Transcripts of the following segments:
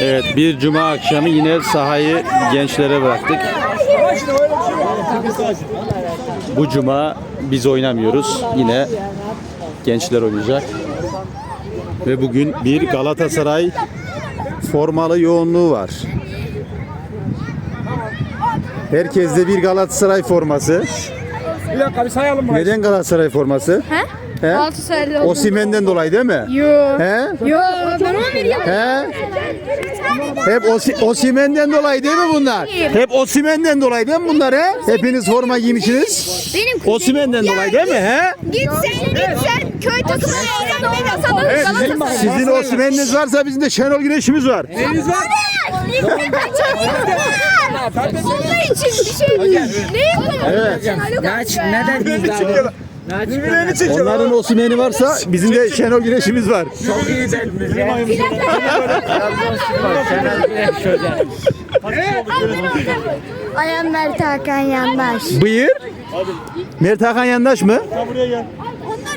Evet bir cuma akşamı yine sahayı gençlere bıraktık. Bu cuma biz oynamıyoruz. Yine gençler oynayacak. Ve bugün bir Galatasaray formalı yoğunluğu var. Herkeste bir Galatasaray forması. Bir dakika bir sayalım? Neden Galatasaray forması? He? He? Galatasaraylı oldum. Osimhen'den dolayı değil mi? Yo. He? Yo. Ben 11 yıl. He? Hep Osi, Osimhen'den dolayı değil mi bunlar? Hep Osimhen'den dolayı değil mi bunlar he? Hepiniz forma giymişsiniz. Benim kuzenim. Osimhen'den dolayı değil mi he? Git sen, git sen. Köy takımına olsan olmasan da Galatasaray. Sizin Osimhen'iniz varsa bizim de Şenol Güneş'imiz var. Neyiniz var? Onlar için bir şey değil. Ne yapalım? Evet. Neden biz abi? Birbirlerini çekiyorlar. Onların Osimhen'i varsa bizim de Şenol Güneş'imiz var. Çok iyi dediniz ya. I am Mert Hakan Yandaş. Bıyır. Mert Hakan Yandaş mı?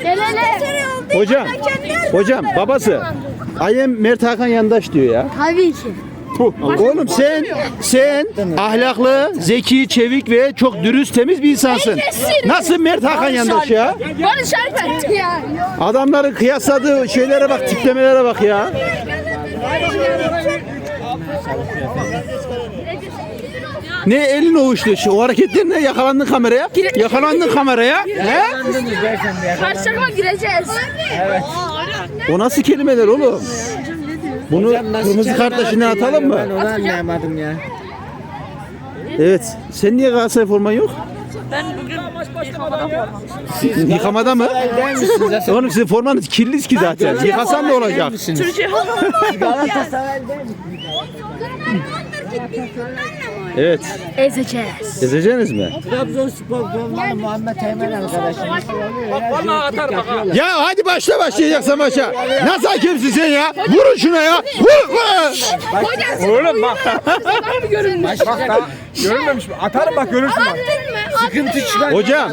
Gel hele. Hocam. Hocam babası. Ayem Mert Hakan Yandaş diyor ya. Tabii ki. Oğlum sen sen ahlaklı, zeki, çevik ve çok dürüst, temiz bir insansın. Nasıl Mert Hakan Yandaş ya? Barış Alper. Ya. Adamların kıyasladığı şeylere bak, tiplemelere bak ya. Ne elin ovuştu şu o hareketlerine yakalandın kameraya. Yakalandın kameraya. He? Karşı takıma gireceğiz. O nasıl kelimeler oğlum? Bunu kırmızı kartla şimdi atalım mı? Ben onu anlayamadım ya. Evet. Sen niye Galatasaray forman yok? Yıkamada mı? Değil misiniz? Oğlum sizin formanız kirli ki zaten. Yıkasan da olacak. Galatasaray değil Evet. Ezeceğiz. Ezeceğiniz mi? Trabzonspor formalı Muhammed Eymen arkadaşımız. Vallahi atar bak ha. Ya hadi başla başlayacaksan başla. Nasıl hakemsin sen ya? Vurun şuna ya. Vur. Oğlum bak. Bak daha görünmemiş mi? Atarım bak görürsün bak. Sıkıntı çıkar. Hocam.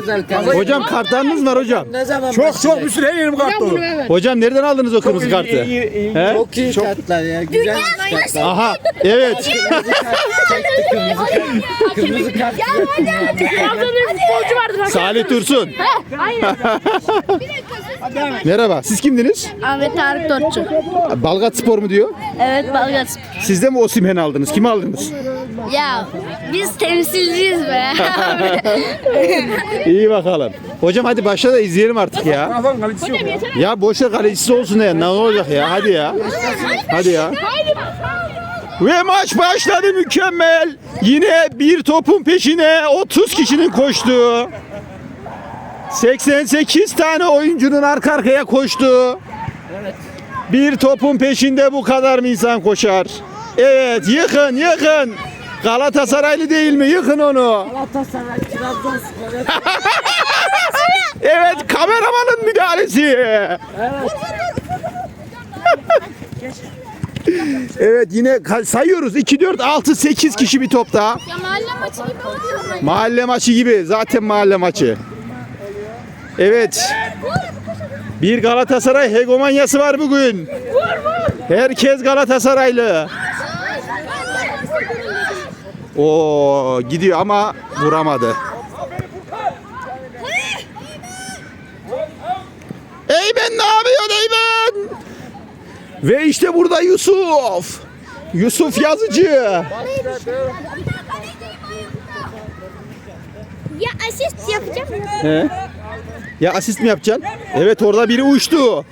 Hocam kartlarınız var hocam. Ne zaman Çok çok bir sürü her yerim kalktı oğlum. Hocam nereden aldınız o kırmızı kartı? He? Çok iyi kartlar ya. Güzel kartlar. Aha. Evet. Kırmızı kart. Trabzon'da bir futbolcu vardır. Salih Dursun. Aynen. Merhaba. Siz kimdiniz? Ahmet Tarık Dotçu. Balgat Spor mu diyor? Evet Balgat. Siz de mi Osimhen aldınız? Kimi aldınız? Ya biz temsilciyiz be. İyi bakalım. Hocam hadi başla da izleyelim artık ya. Yok ya. Ya boşver kalecisi olsun ya. Ne olacak ya? Hadi ya. Hadi ya. Ve maç başladı mükemmel. Yine bir topun peşine 30 kişinin koştuğu. 88 tane oyuncunun arka arkaya koştuğu. Bir topun peşinde bu kadar mı insan koşar? Evet yıkın yıkın. Galatasaraylı değil mi? Yıkın onu. Galatasaray, Trabzonspor. Evet kameramanın müdahalesi. evet yine ka- sayıyoruz. 2, 4, 6, 8 kişi bir topta. ya mahalle maçı gibi oluyor. Mahalle maçı gibi. Zaten mahalle maçı. Evet. Bir Galatasaray hegemonyası var bugün. Herkes Galatasaraylı. O gidiyor ama vuramadı. Eymen ne yapıyor Eymen? Ve işte burada Yusuf. Yusuf Yazıcı. Ya asist yapacağım. He? Ya asist mi yapacaksın? Evet orada biri uçtu.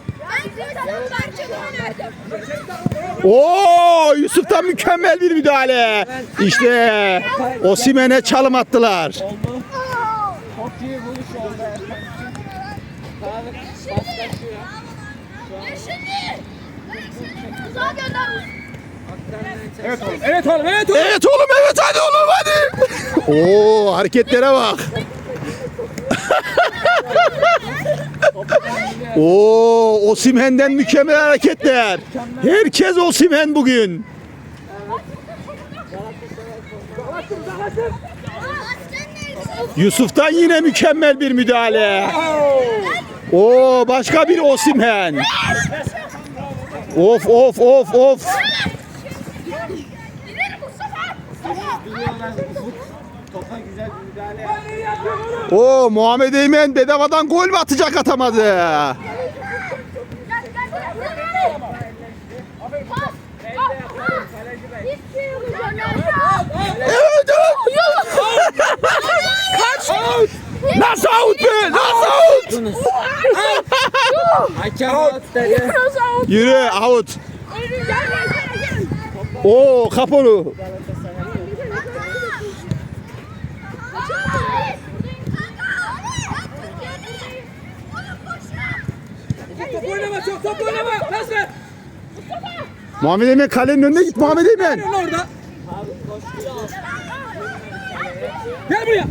Oo Yusuf'tan mükemmel bir müdahale. İşte Osimhen'e çalım attılar. Çok iyi vuruş oldu. Evet oğlum. Evet oğlum. Evet oğlum. Evet oğlum evet hadi oğlum hadi. Oo hareketlere bak. Oo Osimhen'den mükemmel hareketler. Herkes Osimhen bugün. Yusuf'tan yine mükemmel bir müdahale. Oo başka bir Osimhen. Of of of of. Oo Muhammed Eymen bedavadan gol mü atacak atamadı. Evet evet. Kaç. Nasıl out be? Nasıl out? Yunus. Hakem out dedi. Yürü out. Gel gel. Oo kap onu. Top oynama çok top oynama. Pas ver. Muhammed Eymen kalenin önüne git Muhammed. Lan orada. Gel buraya.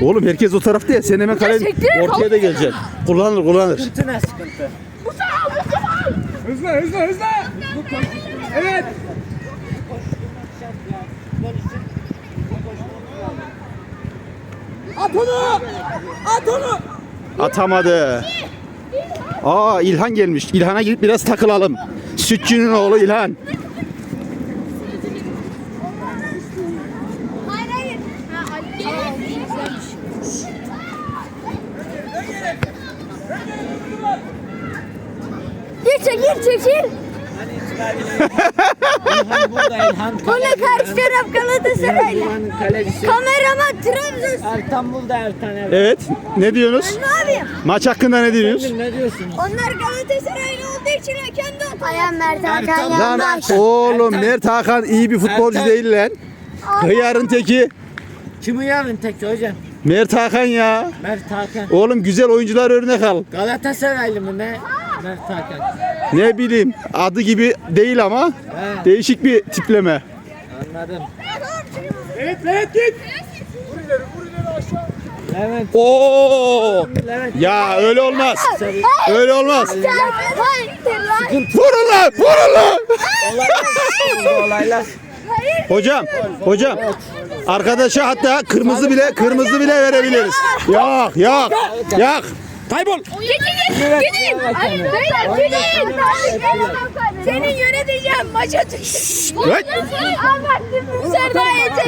Oğlum herkes o tarafta ya sen hemen kalenin ortaya da geleceksin. Kullanır kullanır. sıkıntı ne sıkıntı? Hızlı hızlı hızlı. Evet. At onu. At onu. Atamadı. Aa İlhan gelmiş. İlhan'a gidip biraz takılalım. Sütçünün oğlu İlhan. Hayır hayır. Ha, Ali. Gir çekil. İlhan burada ne karşı taraf Galatasaraylı. İlhan'ın kalecisi. Kameraman Trabzon. Ertan burada Ertan evet. Evet. Ne diyorsunuz? Ne yapayım? Maç hakkında ne diyorsunuz? Ne diyorsunuz? Onlar Galatasaraylı olduğu için kendi Ayağım Mert Hakan Hakan Lan yandaş. oğlum Ertan. Mert Hakan iyi bir futbolcu Ertan. değil lan. Hıyarın teki. Kimi yarın tek hocam? Mert Hakan ya. Mert Hakan. Oğlum güzel oyuncular örnek al. Galatasaraylı mı ne? Ne bileyim adı gibi değil ama He, değişik bir tipleme. anladım. Evet evet git. Levent. Oo! Levent. Ya öyle olmaz. Öyle olmaz. Hayır. Vurun lan! Vurun lan! Olaylar. olaylar. Hocam, hocam. Arkadaşa hatta kırmızı bile kırmızı bile verebiliriz. Yok, yok. Yok. Kaybol. Gidin gidin. Hayır beyler gidin. Senin yöneteceğim maça düş. Evet.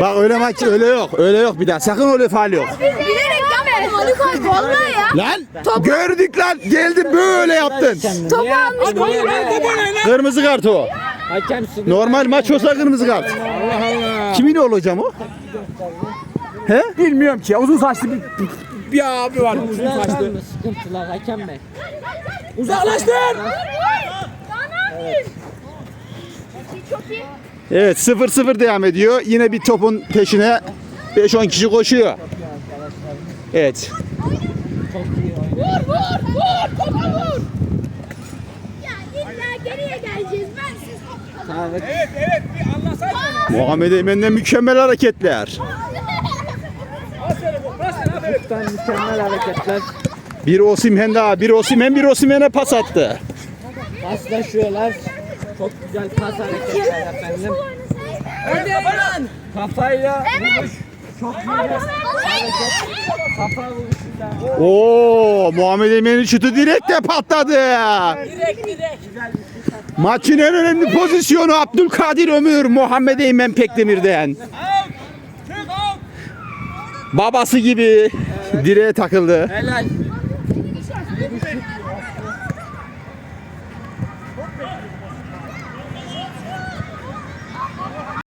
Bak öyle maç öyle yok. Öyle yok bir daha. Sakın öyle faal yok. Bilerek yapmadım Ali Koç vallahi ya. Lan gördük lan. Geldin böyle yaptın. Topu almış Top top. Kırmızı kart o. Normal maç olsa kırmızı kart. Allah Allah. Kimin oğlu hocam o? He? Bilmiyorum ki. Uzun saçlı bir, bir abi var. Uzun saçlı. sıkıntılar hakem bey? Uzaklaştır. Çok iyi. Evet 0-0 devam ediyor. Yine bir topun peşine 5-10 kişi koşuyor. Evet. Vur vur vur topa vur. Ya illa geriye geleceğiz. Ben siz. Evet evet bir anlasaydın. Muhammed Eymen'den mükemmel hareketler. Lütfen mükemmel hareketler. Bir Osimhen daha, bir Osimhen, bir Osimhen'e pas attı. Paslaşıyorlar. Çok güzel pas hareketler efendim. Kafayla vuruş. Çok hareket. Kafa vuruşuyla. Oo, Muhammed Eymen'in şutu direkte patladı. Maçın en önemli pozisyonu Abdülkadir Ömür, Muhammed Eymen Pekdemir'den. Babası gibi direğe takıldı. Helal.